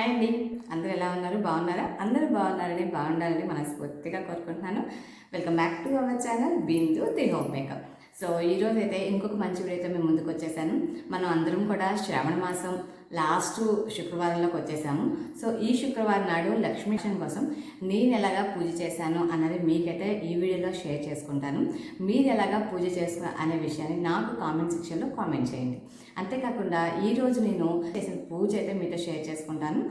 Hi అండి. అందరూ ఎలా ఉన్నారు? బాగున్నారా? అందరూ బాగున్నారని బాగుండాలని మనస్ఫూర్తిగా కోరుకుంటున్నాను. Welcome back to our channel Bindu the home makeup so ఈరోజు అయితే ఇంకొక మంచి వీడియోతో మేము ముందుకు వచ్చేసాను. మనం అందరం కూడా శ్రావణ మాసం లాస్ట్ శుక్రవారంలోకి వచ్చేసాము. సో ఈ శుక్రవారం నాడు లక్ష్మీషన్ కోసం నేను ఎలాగా పూజ చేశాను అన్నది మీకైతే ఈ వీడియోలో షేర్ చేసుకుంటాను. మీరు ఎలాగా పూజ చేసుకున్న అనే విషయాన్ని నాకు కామెంట్ సెక్షన్లో కామెంట్ చేయండి. అంతేకాకుండా ఈరోజు నేను చేసిన పూజ అయితే మీతో షేర్ చేసుకుంటాను.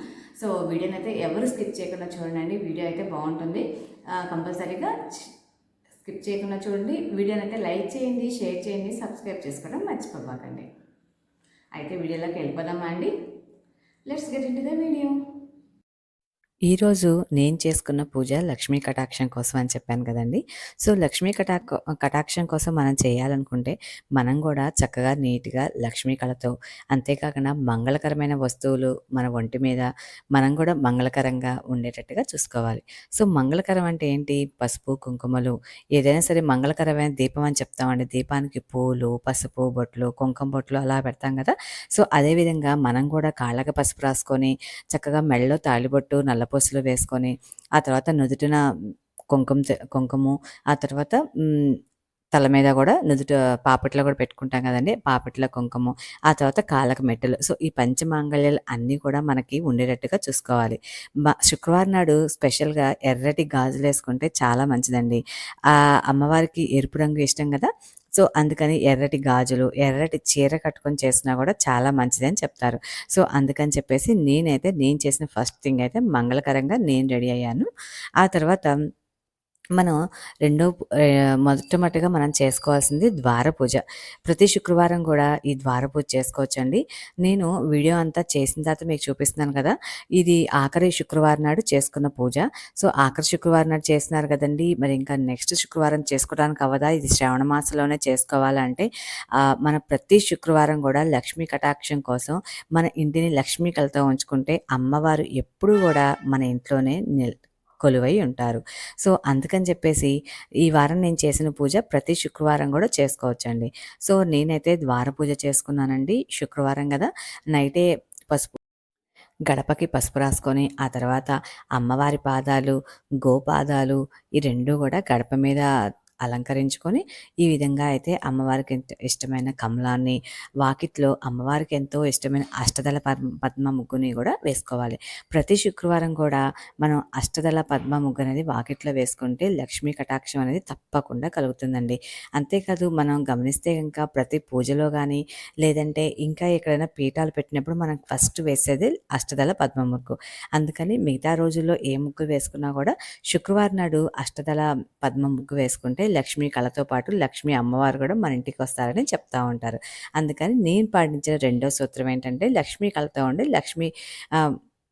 సో వీడియోని అయితే ఎవరు స్కిప్ చేయకుండా చూడండి. వీడియో అయితే బాగుంటుంది. కంపల్సరీగా స్కిప్ చేయకుండా చూడండి. వీడియోని అయితే లైక్ చేయండి షేర్ చేయండి సబ్స్క్రైబ్ చేసుకోవడం మర్చిపోబాకండి అయితే వీడియోలోకి వెళ్ళిపోదామా అండి? Let's get in the video ఈరోజు నేను చేసుకున్న పూజ లక్ష్మీ కటాక్షం కోసం అని చెప్పాను కదండి. సో లక్ష్మీ కటా కటాక్షం కోసం మనం చేయాలనుకుంటే మనం కూడా చక్కగా నీట్గా లక్ష్మీ కళతో అంతేకాకుండా మంగళకరమైన వస్తువులు మన ఒంటి మీద మనం కూడా మంగళకరంగా ఉండేటట్టుగా చూసుకోవాలి. సో మంగళకరం అంటే ఏంటి? పసుపు కుంకుమలు ఏదైనా సరే మంగళకరమైన దీపం అని చెప్తామండి. దీపానికి పూలు పసుపు బొట్లు కుంకుమ బొట్లు అలా పెడతాం కదా. సో అదేవిధంగా మనం కూడా కాళ్ళకి పసుపు రాసుకొని చక్కగా మెళ్ళలో తాళిబొట్టు నల్ల నల్లపూసలు వేసుకొని ఆ తర్వాత నుదుటిన కుంకుమ కుంకుము కుంకుమ ఆ తర్వాత తల మీద కూడా నుదుట పాపట్లో కూడా పెట్టుకుంటాం కదండి పాపట్లో కుంకుమ ఆ తర్వాత కాళ్ళకు మెట్టలు. సో ఈ పంచమాంగళ్యాలు అన్నీ కూడా మనకి ఉండేటట్టుగా చూసుకోవాలి. శుక్రవారం నాడు స్పెషల్గా ఎర్రటి గాజులు వేసుకుంటే చాలా మంచిదండి. ఆ అమ్మవారికి ఎరుపు రంగు ఇష్టం కదా సో అందుకని ఎర్రటి గాజులు ఎర్రటి చీర కట్టుకొని చేసినా కూడా చాలా మంచిది అని చెప్తారు. సో అందుకని చెప్పేసి నేనైతే నేను చేసిన ఫస్ట్ థింగ్ అయితే మంగళకరంగా నేను రెడీ అయ్యాను. ఆ తర్వాత మనం రెండో మొదటమొదటిగా మనం చేసుకోవాల్సింది ద్వార పూజ ప్రతి శుక్రవారం కూడా ఈ ద్వార పూజ చేసుకోవచ్చండి. నేను వీడియో అంతా చేసిన తర్వాత మీకు చూపిస్తున్నాను కదా ఇది ఆఖరి శుక్రవారం నాడు చేసుకున్న పూజ. సో ఆఖరి శుక్రవారం నాడు చేస్తున్నారు కదండి మరి ఇంకా నెక్స్ట్ శుక్రవారం చేసుకోవడానికి అవ్వదా? ఇది శ్రావణ మాసంలోనే చేసుకోవాలంటే మన ప్రతి శుక్రవారం కూడా లక్ష్మీ కటాక్షం కోసం మన ఇంటిని లక్ష్మీ కలతో ఉంచుకుంటే అమ్మవారు ఎప్పుడూ కూడా మన ఇంట్లోనే నిల్ కొలువై ఉంటారు. సో అందుకని చెప్పేసి ఈ వారం నేను చేసిన పూజ ప్రతి శుక్రవారం కూడా చేసుకోవచ్చండి. సో నేనైతే ద్వార పూజ చేసుకున్నానండి శుక్రవారం కదా నైటే పసుపు గడపకి పసుపు రాసుకొని ఆ తర్వాత అమ్మవారి పాదాలు గోపాదాలు ఈ రెండు కూడా గడప మీద అలంకరించుకొని ఈ విధంగా అయితే అమ్మవారికి ఇష్టమైన కమలాన్ని వాకిట్లో అమ్మవారికి ఎంతో ఇష్టమైన అష్టదళ పద్మ పద్మ ముగ్గుని కూడా వేసుకోవాలి. ప్రతి శుక్రవారం కూడా మనం అష్టదళ పద్మ ముగ్గు అనేది వాకిట్లో వేసుకుంటే లక్ష్మీ కటాక్షం అనేది తప్పకుండా కలుగుతుందండి. అంతేకాదు మనం గమనిస్తే ఇంకా ప్రతి పూజలో కానీ లేదంటే ఇంకా ఎక్కడైనా పీఠాలు పెట్టినప్పుడు మనం ఫస్ట్ వేసేది అష్టదళ పద్మ ముగ్గు. అందుకని మిగతా రోజుల్లో ఏ ముగ్గు వేసుకున్నా కూడా శుక్రవారం నాడు అష్టదళ పద్మ ముగ్గు వేసుకుంటే లక్ష్మీ కళతో పాటు లక్ష్మీ అమ్మవారు కూడా మన ఇంటికి వస్తారని చెప్తా ఉంటారు. అందుకని నేను పాటించిన రెండో సూత్రం ఏంటంటే లక్ష్మీ కళతో ఉండి లక్ష్మీ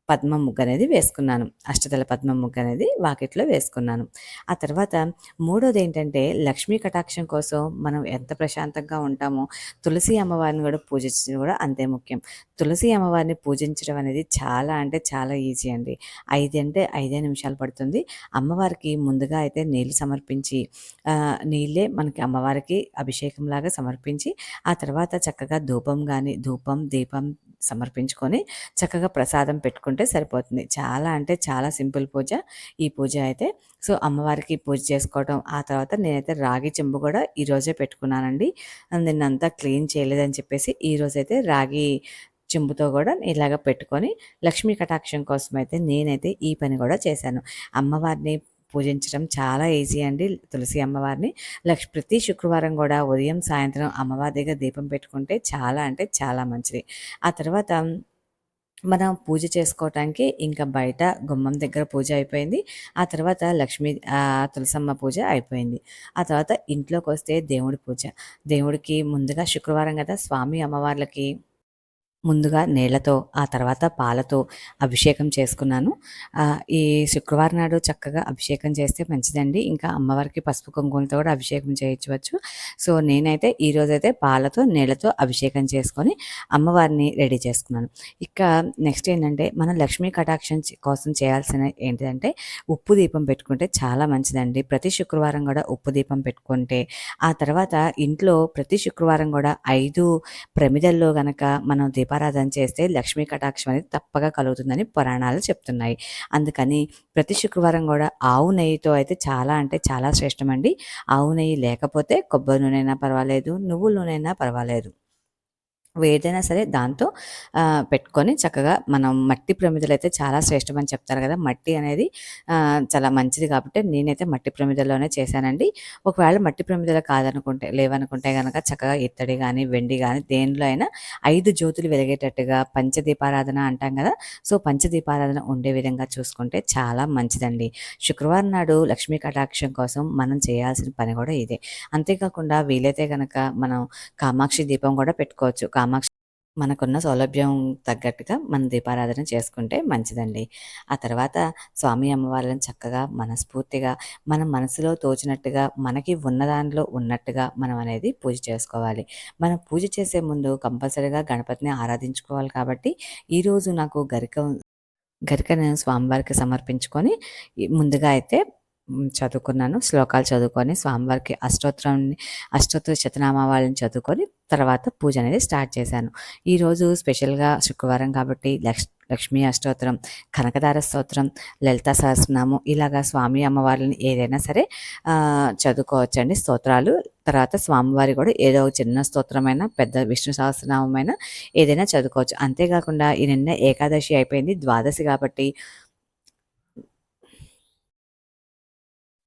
పద్మ ముగ్గు అనేది వేసుకున్నాను. అష్టదళ పద్మ ముగ్గు అనేది వాకిట్లో వేసుకున్నాను. ఆ తర్వాత మూడోది ఏంటంటే లక్ష్మీ కటాక్షం కోసం మనం ఎంత ప్రశాంతంగా ఉంటామో తులసి అమ్మవారిని కూడా పూజించడం కూడా అంతే ముఖ్యం. తులసి అమ్మవారిని పూజించడం అనేది చాలా అంటే చాలా ఈజీ అండి. ఐదు అంటే ఐదే నిమిషాలు పడుతుంది. అమ్మవారికి ముందుగా అయితే నీళ్ళు సమర్పించి నీళ్ళే మనకి అమ్మవారికి అభిషేకంలాగా సమర్పించి ఆ తర్వాత చక్కగా ధూపం కానీ ధూపం దీపం సమర్పించుకొని చక్కగా ప్రసాదం పెట్టుకుంటే సరిపోతుంది. చాలా అంటే చాలా సింపుల్ పూజ ఈ పూజ అయితే. సో అమ్మవారికి పూజ చేసుకోవడం ఆ తర్వాత నేనైతే రాగి చెంబు కూడా ఈరోజే పెట్టుకున్నానండి. నిన్నంతా క్లీన్ చేయలేదని చెప్పేసి ఈరోజైతే రాగి చెంబుతో కూడా ఇలాగ పెట్టుకొని లక్ష్మీ కటాక్షం కోసం అయితే నేనైతే ఈ పని కూడా చేశాను. అమ్మవారిని పూజించడం చాలా ఈజీ అండి. తులసి అమ్మవారిని లక్ష ప్రతి శుక్రవారం కూడా ఉదయం సాయంత్రం అమ్మవారి దగ్గర దీపం పెట్టుకుంటే చాలా అంటే చాలా మంచిది. ఆ తర్వాత మనం పూజ చేసుకోవటానికి ఇంకా బయట గుమ్మం దగ్గర పూజ అయిపోయింది. ఆ తర్వాత లక్ష్మీ తులసమ్మ పూజ అయిపోయింది. ఆ తర్వాత ఇంట్లోకి వస్తే దేవుడి పూజ. దేవుడికి ముందుగా శుక్రవారం కదా స్వామి అమ్మవార్లకి ముందుగా నీళ్ళతో ఆ తర్వాత పాలతో అభిషేకం చేసుకున్నాను. ఈ శుక్రవారం నాడు చక్కగా అభిషేకం చేస్తే మంచిదండి. ఇంకా అమ్మవారికి పసుపు కుంకుమతో కూడా అభిషేకం చేయించవచ్చు. సో నేనైతే ఈ రోజైతే పాలతో నీళ్ళతో అభిషేకం చేసుకొని అమ్మవారిని రెడీ చేసుకున్నాను. ఇక నెక్స్ట్ ఏంటంటే మనం లక్ష్మీ కటాక్షం కోసం చేయాల్సిన ఏంటంటే ఉప్పు దీపం పెట్టుకుంటే చాలా మంచిదండి. ప్రతి శుక్రవారం కూడా ఉప్పు దీపం పెట్టుకుంటే ఆ తర్వాత ఇంట్లో ప్రతి శుక్రవారం కూడా ఐదు ప్రమిదల్లో గనక మనం దీపా దీపారాధన చేస్తే లక్ష్మీ కటాక్షం అనేది తప్పగా కలుగుతుందని పురాణాలు చెప్తున్నాయి. అందుకని ప్రతి శుక్రవారం కూడా ఆవు నెయ్యితో అయితే చాలా అంటే చాలా శ్రేష్టమండి. ఆవు నెయ్యి లేకపోతే కొబ్బరి నూనె అయినా పర్వాలేదు నువ్వుల నూనె అయినా పర్వాలేదు. ఏదైనా సరే దాంతో పెట్టుకొని చక్కగా మనం మట్టి ప్రమిదలు అయితే చాలా శ్రేష్టమని చెప్తారు కదా. మట్టి అనేది చాలా మంచిది కాబట్టి నేనైతే మట్టి ప్రమిదల్లోనే చేశానండి. ఒకవేళ మట్టి ప్రమిదలు కాదనుకుంటే లేవనుకుంటే కనుక చక్కగా ఇత్తడి కానీ వెండి కానీ దేనిలో అయినా ఐదు జ్యోతులు వెలిగేటట్టుగా పంచదీపారాధన అంటాం కదా. సో పంచదీపారాధన ఉండే విధంగా చూసుకుంటే చాలా మంచిదండి. శుక్రవారం నాడు లక్ష్మీ కటాక్షం కోసం మనం చేయాల్సిన పని కూడా ఇదే. అంతేకాకుండా వీలైతే కనుక మనం కామాక్షి దీపం కూడా పెట్టుకోవచ్చు. కామాక్షి మనకున్న సౌలభ్యం తగ్గట్టుగా మనం దీపారాధన చేసుకుంటే మంచిదండి. ఆ తర్వాత స్వామి అమ్మవార్లను చక్కగా మనస్ఫూర్తిగా మన మనసులో తోచినట్టుగా మనకి ఉన్న దానిలో ఉన్నట్టుగా మనం అనేది పూజ చేసుకోవాలి. మనం పూజ చేసే ముందు కంపల్సరీగా గణపతిని ఆరాధించుకోవాలి కాబట్టి ఈరోజు నాకు గరిక గరిక నేను స్వామివారికి సమర్పించుకొని ముందుగా అయితే చదువుకున్నాను. శ్లోకాలు చదువుకొని స్వామివారికి అష్టోత్తరం అష్టోత్తర శతనామావాళ్ళని చదువుకొని తర్వాత పూజ అనేది స్టార్ట్ చేశాను. ఈరోజు స్పెషల్గా శుక్రవారం కాబట్టి లక్ష్ లక్ష్మీ అష్టోత్తరం కనకదార స్తోత్రం లలిత సహస్రనామం ఇలాగా స్వామి అమ్మవారిని ఏదైనా సరే చదువుకోవచ్చండి. స్తోత్రాలు తర్వాత స్వామివారి కూడా ఏదో ఒక చిన్న స్తోత్రమైన పెద్ద విష్ణు సహస్రనామమైన ఏదైనా చదువుకోవచ్చు. అంతేకాకుండా ఈ నిన్న ఏకాదశి అయిపోయింది ద్వాదశి కాబట్టి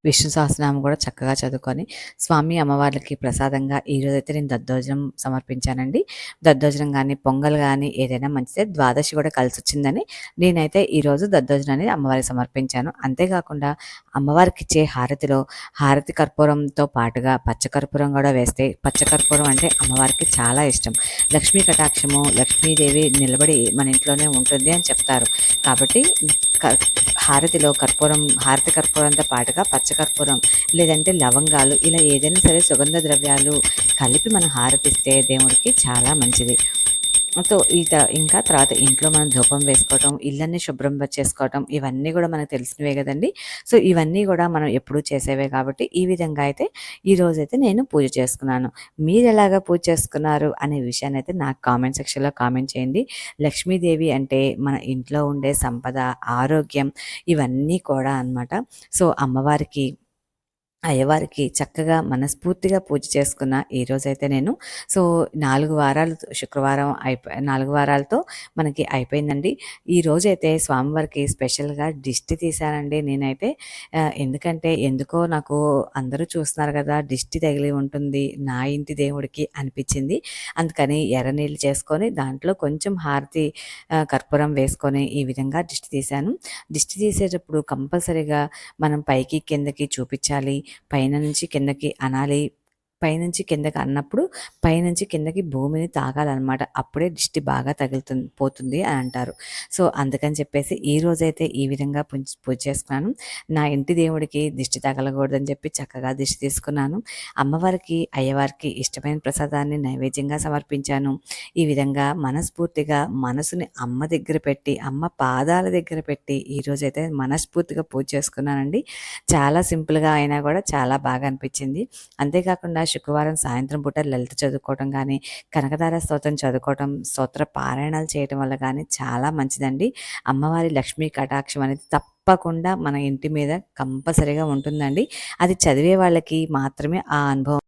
విష్ణు సహస్రనామం కూడా చక్కగా చదువుకొని స్వామి అమ్మవార్లకి ప్రసాదంగా ఈరోజైతే నేను దద్దోజనం సమర్పించానండి. దద్దోజనం కానీ పొంగల్ కానీ ఏదైనా మంచిదే ద్వాదశి కూడా కలిసి వచ్చిందని నేనైతే ఈరోజు దద్దోజనాన్ని అమ్మవారికి సమర్పించాను. అంతేకాకుండా అమ్మవారికి ఇచ్చే హారతిలో హారతి కర్పూరంతో పాటుగా పచ్చకర్పూరం కూడా వేస్తే పచ్చకర్పూరం అంటే అమ్మవారికి చాలా ఇష్టం. లక్ష్మీ కటాక్షము లక్ష్మీదేవి నిలబడి మన ఇంట్లోనే ఉంటుంది అని చెప్తారు. కాబట్టి హారతిలో కర్పూరం హారతి కర్పూరంతో పాటుగా పచ్చకర్పూరం లేదంటే లవంగాలు ఇలా ఏదైనా సరే సుగంధ ద్రవ్యాలు కలిపి మనం హారతిస్తే దేవుడికి చాలా మంచిది. సో ఇత ఇంకా తర్వాత ఇంట్లో మనం ధూపం వేసుకోవటం ఇళ్ళన్ని శుభ్రం చేసుకోవటం ఇవన్నీ కూడా మనకు తెలిసినవే కదండి. సో ఇవన్నీ కూడా మనం ఎప్పుడూ చేసేవే కాబట్టి ఈ విధంగా అయితే ఈరోజైతే నేను పూజ చేసుకున్నాను. మీరు ఎలాగ పూజ చేసుకున్నారు అనే విషయాన్ని అయితే నాకు కామెంట్ సెక్షన్లో కామెంట్ చేయండి. లక్ష్మీదేవి అంటే మన ఇంట్లో ఉండే సంపద ఆరోగ్యం ఇవన్నీ కూడా అన్నమాట. సో అమ్మవారికి అయ్యవారికి చక్కగా మనస్ఫూర్తిగా పూజ చేసుకున్న ఈ రోజైతే నేను. సో నాలుగు వారాలు శుక్రవారం అయిపో నాలుగు వారాలతో మనకి అయిపోయిందండి. ఈ రోజైతే స్వామివారికి స్పెషల్గా దిష్టి తీశానండి నేనైతే. ఎందుకంటే ఎందుకో నాకు అందరూ చూస్తున్నారు కదా దిష్టి తగిలి ఉంటుంది నా ఇంటి దేవుడికి అనిపించింది. అందుకని ఎర్ర నీళ్ళు చేసుకొని దాంట్లో కొంచెం హారతి కర్పూరం వేసుకొని ఈ విధంగా దిష్టి తీశాను. దిష్టి తీసేటప్పుడు కంపల్సరీగా మనం పైకి కిందకి చూపించాలి పైన నుంచి కిందకి అనాలి. పైనుంచి కిందకి అన్నప్పుడు పైనుంచి కిందకి భూమిని తాగాలన్నమాట. అప్పుడే దిష్టి బాగా తగులుతుంది పోతుంది అని అంటారు. సో అందుకని చెప్పేసి ఈ రోజైతే ఈ విధంగా పూజ చేసుకున్నాను. నా ఇంటి దేవుడికి దిష్టి తగలకూడదని చెప్పి చక్కగా దిష్టి తీసుకున్నాను. అమ్మవారికి అయ్యవారికి ఇష్టమైన ప్రసాదాన్ని నైవేద్యంగా సమర్పించాను. ఈ విధంగా మనస్ఫూర్తిగా మనసుని అమ్మ దగ్గర పెట్టి అమ్మ పాదాల దగ్గర పెట్టి ఈ రోజైతే మనస్ఫూర్తిగా పూజ చేసుకున్నానండి. చాలా సింపుల్గా అయినా కూడా చాలా బాగా అనిపించింది. అంతేకాకుండా శుక్రవారం సాయంత్రం పూట లలిత చదువుకోవటం కానీ కనకదార స్తోత్రం చదువుకోవటం స్తోత్ర పారాయణాలు చేయటం వల్ల కానీ చాలా మంచిదండి. అమ్మవారి లక్ష్మీ కటాక్షం అనేది తప్పకుండా మన ఇంటి మీద కంపల్సరీగా ఉంటుందండి. అది చదివే వాళ్ళకి మాత్రమే ఆ అనుభవం